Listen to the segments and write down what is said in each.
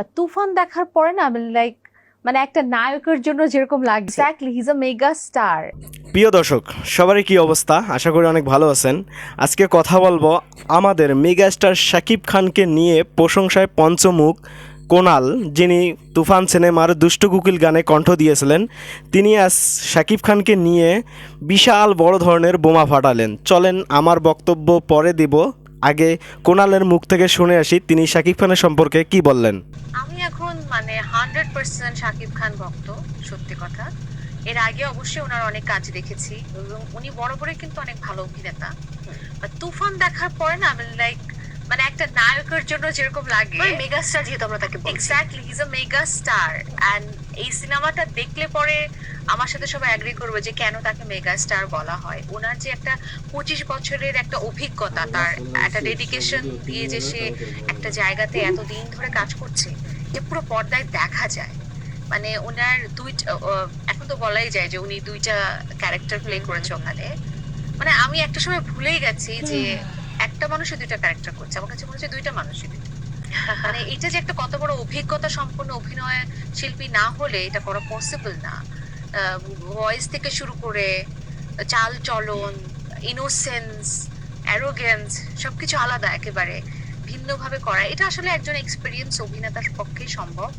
বা তুফান দেখার পরে না লাইক মানে একটা নায়কের জন্য যেরকম লাগে। Exactly his a mega star প্রিয় দর্শক, সবারই কি অবস্থা? আশা করি অনেক ভালো আছেন। আজকে কথা বলব আমাদের মেগাস্টার শাকিব খানকে নিয়ে প্রশংসায় পঞ্চমুখ কোনাল, যিনি তুফান সিনেমার দুষ্ট কুকিল গানে কণ্ঠ দিয়েছিলেন। তিনি আজ শাকিব খানকে নিয়ে বিশাল বড় ধরনের বোমা ফাটালেন। চলেন, আমার বক্তব্য পরে দিব। আগে কোনালের মুখ থেকে শুনে আসি তিনি শাকিব খানের সম্পর্কে কি বললেন? আমি এখন মানে হান্ড্রেড পার্সেন্ট শাকিব খান ভক্ত সত্যি কথা। এর আগে অবশ্যই ওনার অনেক কাজ দেখেছি এবং উনি বড় বড় কিন্তু অনেক ভালো অভিনেতা। তুফান দেখার পরে না আমি লাইক মানে একটা নায়কের জন্য যেরকম লাগে। মেগা স্টার যেহেতু আমরা তাকে exactly his a mega star and এই সিনেমাটা দেখলে পরে আমার সাথে সবাই অ্যাগ্রি করবে যে কেন তাকে মেগা স্টার বলা হয়। ওনার যে একটা পঁচিশ বছরের একটা অভিজ্ঞতা তার একটা ডেডিকেশন দিয়ে যে সে একটা জায়গাতে এতদিন ধরে কাজ করছে যে পুরো পর্দায় দেখা যায়। মানে ওনার দুইটা আহ, এখন তো বলাই যায় যে উনি দুইটা ক্যারেক্টার প্লে করেছে ওখানে। মানে আমি একটা সময় ভুলেই গেছি যে একটা মানুষই দুইটা ক্যারেক্টার করছে। আমার কাছে মনে হচ্ছে দুইটা মানুষই দুইটা। মানে এটা যে একটা কত বড় অভিজ্ঞতা সম্পন্ন অভিনয় শিল্পী না হলে এটা করা পসিবল না। ভয়েস থেকে শুরু করে, চাল চলন ইনোসেন্স অ্যারোগেন্স সবকিছু আলাদা একেবারে, ভিন্নভাবে করা। এটা আসলে একজন এক্সপিরিয়েন্স অভিনেতার পক্ষেই সম্ভব।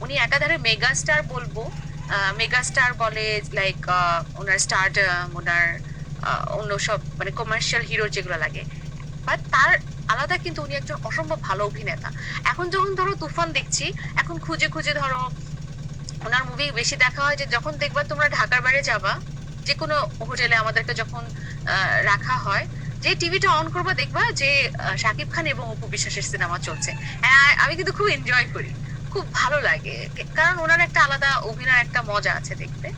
উনি একাধারে মেগা স্টার বলব। মেগা স্টার বলে লাইক ওনার স্টার ওনার অন্য সব মানে কমার্শিয়াল হিরো যেগুলো লাগে। বাট তার আলাদা কিন্তু উনি একজন অসম্ভব ভালো অভিনেতা। এখন যখন ধরো তুফান দেখছি, এখন খুঁজে খুঁজে ধরো ওনার মুভি বেশি দেখা হয় যে যখন দেখবা তোমরা ঢাকার বাইরে যাবা যে কোনো হোটেলে আমাদেরকে যখন রাখা হয়, যে টিভিটা অন করবা দেখবা যে শাকিব খান এবং অপু বিশ্বাসের সিনেমা চলছে। আমি কিন্তু খুব এনজয় করি। খুব ভালো লাগে। কারণ ওনার একটা আলাদা অভিনয় একটা মজা আছে দেখতে।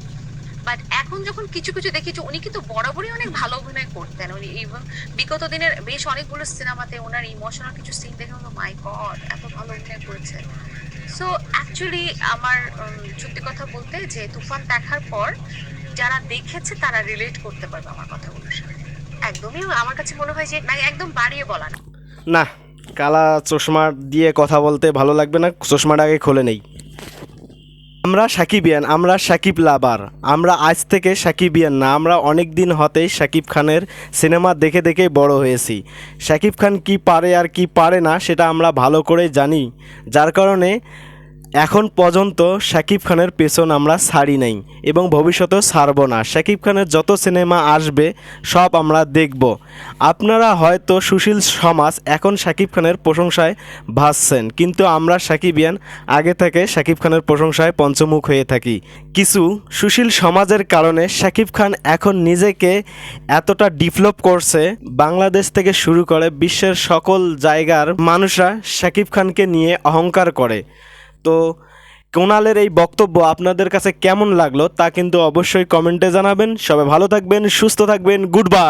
বাট এখন যখন কিছু কিছু দেখি যে উনি কিন্তু বরাবরই অনেক ভালো অভিনয় করতেন। উনি এবং বিগত দিনের বেশ অনেকগুলো সিনেমাতে ওনার ইমোশনাল কিছু সিন দেখে মাই গড এত ভালো অভিনয় করেছে। সো অ্যাকচুয়ালি আমার সত্যি কথা বলতে যে তুফান দেখার পর যারা দেখেছে তারা রিলেট করতে পারবে আমার কথাগুলোর সাথে একদমই আমার কাছে মনে হয় যে একদম বাড়িয়ে বলা না। না, কালা চশমা দিয়ে কথা বলতে ভালো লাগবে না। চশমাটা আগে খুলে নেই। আমরা সাকিবিয়ান, আমরা সাকিব লাবার আমরা আজ থেকে সাকিবিয়ান না, আমরা অনেক দিন হতেই সাকিব খানের সিনেমা দেখে দেখে বড় হয়েছি। সাকিব খান কি পারে আর কি পারে না, সেটা আমরা ভালো করে জানি। যার কারণে এখন পর্যন্ত শাকিব খানের পেছন আমরা ছাড়ি নাই এবং ভবিষ্যতেও ছাড়ব না। শাকিব খানের যত সিনেমা আসবে, সব আমরা দেখব। আপনারা হয়তো সুশীল সমাজ এখন শাকিব খানের প্রশংসায় ভাসছেন, কিন্তু আমরা সাকিবিয়ান আগে থেকে শাকিব খানের প্রশংসায় পঞ্চমুখ হয়ে থাকি। কিছু সুশীল সমাজের কারণে শাকিব খান এখন নিজেকে এতটা ডেভেলপ করছে, বাংলাদেশ থেকে শুরু করে বিশ্বের সকল জায়গার মানুষরা শাকিব খানকে নিয়ে অহংকার করে। তো কোনালের এই বক্তব্য আপনাদের কাছে কেমন লাগল তা কিন্তু অবশ্যই কমেন্টে জানাবেন। সবাই ভালো থাকবেন, সুস্থ থাকবেন, গুড বাই।